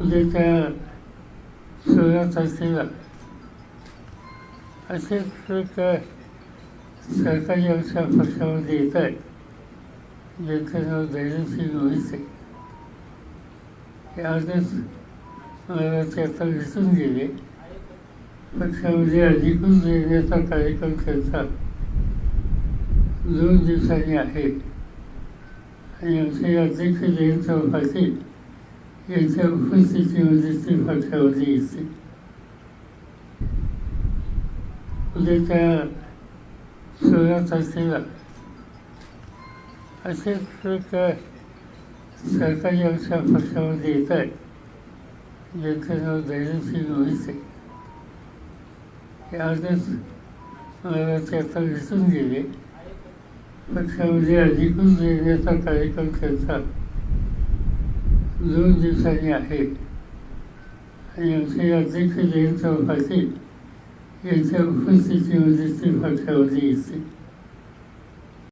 उद्याच्या सोळा तारखेला असे एक सरकारी आमच्या पक्षामध्ये येत आहे. ज्यांचं नाव धैर्यशील मोहिते हे आजच मला ते आता विसरून गेले. पक्षामध्ये अधिकृत देण्याचा कार्यक्रम त्यांचा दोन दिवसांनी आहे. आणि आमचे अध्यक्ष जयंत पाटील यांच्या उपस्थितीमध्ये ते पक्षामध्ये येते उद्याच्या सोळा तारखेला असे एक सरकारी आमच्या पक्षामध्ये येत आहे ज्यांचं नाव धैर्यसिंग मोहिते हे आजच मला ते आता विसरून गेले. पक्षामध्ये अधिकृत देण्याचा कार्यक्रम करतात दोन दिवसांनी आहे आणि आमचे अध्यक्ष जयंत पाटील यांच्या उपस्थितीमध्ये ते पक्षामध्ये येते